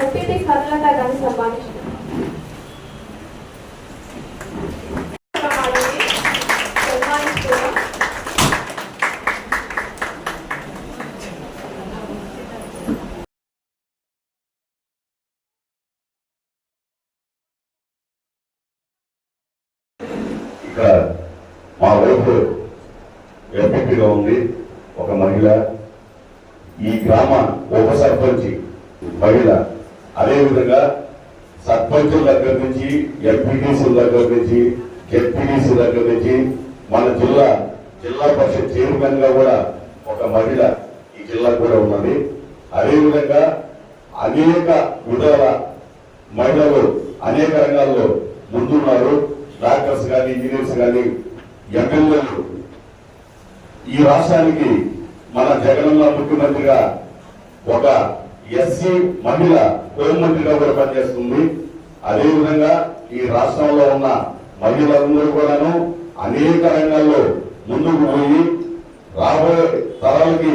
MPT Karnataka గారిని సన్మానించారు God. మా వైపు ఎంపీగా ఉంది. ఒక మహిళ. ఈ గ్రామ ఉప సర్పంచ్ మహిళ. అదేవిధంగా సర్పంచుల దగ్గర నుంచి ఎంపీటీసీల దగ్గర నుంచి జెడ్పీటీసీ దగ్గర నుంచి మన జిల్లా జిల్లా పరిషత్ చైర్మన్గా కూడా ఒక మహిళ ఈ జిల్లా కూడా ఉన్నది. అదేవిధంగా అనేక విధాల మహిళలు అనేక రంగాల్లో ముందున్నారు. డాక్టర్స్ కానీ ఇంజనీర్స్ కానీ ఎమ్మెల్యేలు ఈ రాష్ట్రానికి మన జగనన్న ముఖ్యమంత్రిగా ఒక ఎస్సీ మహిళ హోంమంత్రిగా కూడా పనిచేస్తుంది. అదేవిధంగా ఈ రాష్ట్రంలో ఉన్న మహిళలందరూ కూడాను అనేక రంగాల్లో ముందుకు పోయి రాబోయే తరాలకి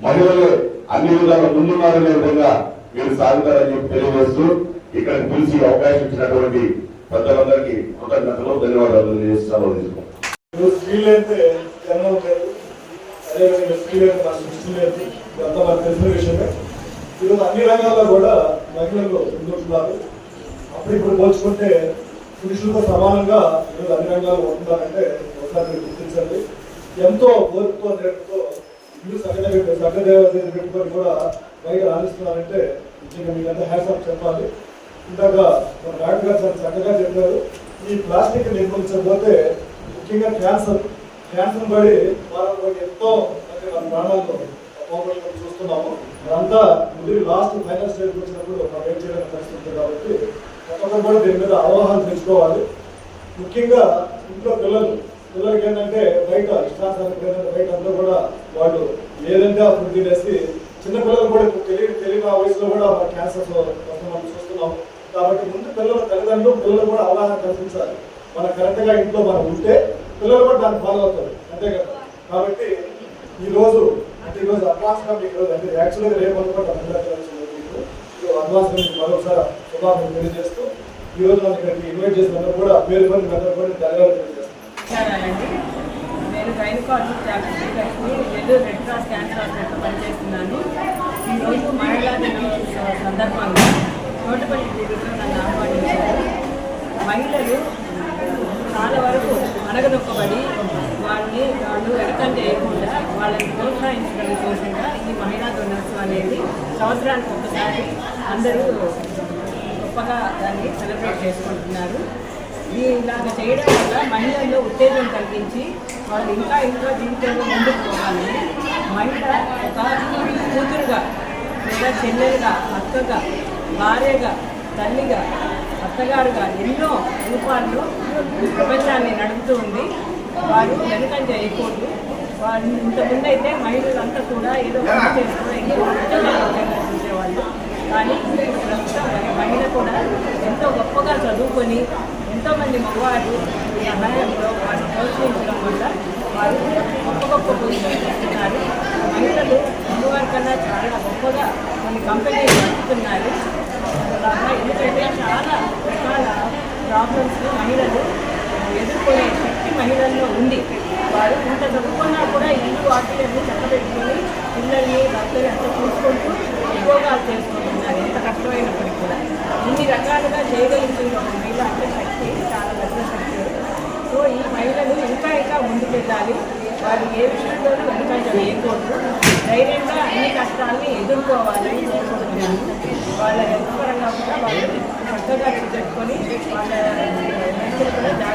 మహిళలు అన్ని విధాలు ముందున్నారనే విధంగా మీరు సాగుతారని చెప్పి తెలియజేస్తూ ఇక్కడ పిలిచి అవకాశం ఇచ్చినటువంటి పెద్దలందరికీ కృతజ్ఞతలు ధన్యవాదాలు తెలియజేస్తాను తీసుకుంటాం ఈరోజు స్త్రీలు లేదు అదేవిధంగా స్త్రీలు అయితే సృష్టి లేదు ఇదంతా మనకు తెలిసిన విషయమే. ఈరోజు అన్ని రంగాల్లో కూడా మహిళలు ముందుంటున్నారు. అప్పుడు ఇప్పుడు పోల్చుకుంటే పురుషులతో సమానంగా ఈరోజు అన్ని రంగాల్లో ఉంటున్నారంటే ఒకసారి గుర్తించండి. ఎంతో ఓర్పుతో నేర్పుతో ఇల్లు సగదేవ సగదేవ పెట్టుకొని కూడా బయట రాణిస్తున్నారంటే నిజంగా మీకంతా హ్యాస్ ఆఫ్ చెప్పాలి. ఇందాక మన డాక్టర్ గారు చక్కగా చెప్పారు. ఈ ప్లాస్టిక్ నిర్మించకపోతే ముఖ్యంగా క్యాన్సర్. క్యాన్సర్ పడి వాళ్ళు ఎంతో మంది మన ప్రాణాలతో పోగొట్టుకొని చూస్తున్నాము. అదంతా ముదిరి లాస్ట్ ఫైనల్ స్టేజ్కి వచ్చినప్పుడు మనం ఏం చేయడానికి పరిస్థితి ఉంది కాబట్టి ఒక్కొక్కరు కూడా దీని మీద అవగాహన తెచ్చుకోవాలి. ముఖ్యంగా ఇంట్లో పిల్లలు పిల్లలకి ఏంటంటే బయట ఇష్టానుసారం ఏంటంటే బయట అందరూ కూడా వాళ్ళు ఏదంటే ఆ ఫుడ్ తినేసి చిన్న పిల్లలు కూడా తెలియ తెలియని ఆ వయసులో కూడా క్యాన్సర్స్ వస్తున్నాం చూస్తున్నాం కాబట్టి ముందు పిల్లల తల్లిదండ్రులు పిల్లలు కూడా అవగాహన కల్పించాలి. మన కరెక్ట్గా ఇంట్లో మనం ఉంటే పిల్లలు కూడా దాన్ని ఫాలో అవుతారు. అంతే కదా? కాబట్టి ఈరోజు అంటే ఈరోజు రోజు అడ్వాన్స్గా మీకు రోజు అంటే యాక్చువల్గా రేపు అనుకుంటా అడ్వాన్స్గా మీకు మరొకసారి శుభాకాంక్షలు తెలియజేస్తూ ఈ రోజు మనం ఇక్కడికి ఇన్వైట్ చేసినందుకు కూడా పేరు పని అందరూ కూడా ధన్యవాదాలు తెలియజేస్తాను నేను gynaecologist doctor Srilakshmi Nellore red cross cancer hospital పనిచేస్తున్నాను. ఈరోజు మహిళా దినోత్సవ సందర్భంగా నోటపల్లి జిల్లాలో నన్ను ఆహ్వానించారు. మహిళలు ప్రోత్సహించడం కోసంగా ఈ మహిళా దినోత్సవం అనేది సంవత్సరానికి ఒకసారి అందరూ గొప్పగా దాన్ని సెలబ్రేట్ చేసుకుంటున్నారు. ఈ ఇలాగ చేయడం వల్ల మహిళల్లో ఉత్తేజం కలిగించి వాళ్ళు ఇంకా ఇంకా జీవితంలో ముందుకు పోవాలని మహిళ ఒక కూతురుగా లేదా చెల్లెలుగా అక్కగా భార్యగా తల్లిగా అత్తగారుగా ఎన్నో రూపాల్లో ప్రపంచాన్ని నడుపుతూ ఉంది. వారు వెనుకం చేయకూడదు వాళ్ళు ఇంతకుముందు అయితే మహిళలంతా కూడా ఏదో ఉద్యోగాలు చూసేవాళ్ళు. కానీ మహిళ కూడా ఎంతో గొప్పగా చదువుకొని ఎంతోమంది మగవారు ఈ సహాయంలో వారిని ప్రోత్సహించడం వల్ల వారు గొప్ప గొప్ప పొజిషన్ ఇస్తున్నారు మహిళలు మగవారి కన్నా చాలా గొప్పగా కొన్ని కంపెనీలు నడుపుతున్నారు ఎందుకంటే చాలా రకాల ప్రాబ్లమ్స్ మహిళలు ఎదుర్కొనే శక్తి మహిళల్లో ఉంది. వారు ఇంత చదువుకున్నా కూడా అన్ని వాటిని చక్కబెట్టుకొని పిల్లల్ని భర్తని అంతా చూసుకుంటూ ఉద్యోగాలు చేసుకుంటున్నారు. ఎంత కష్టమైనప్పటికీ కూడా. ఇన్ని రకాలుగా చేయగలుగుతున్న ఒక మహిళ అంటే శక్తి చాలా పెద్ద శక్తి. సో ఈ మహిళలు ఇంకా ఇంకా ముందుకెళ్ళాలి. వారు ఏ విషయంలోనూ వెనుకంజ వేయకూడదు. ధైర్యంగా అన్ని కష్టాలని ఎదుర్కోవాలని కోరుకుంటున్నాను. వాళ్ళ హెల్త్ పరంగా కూడా వాళ్ళు చక్కగా పెట్టుకొని వాళ్ళ కూడా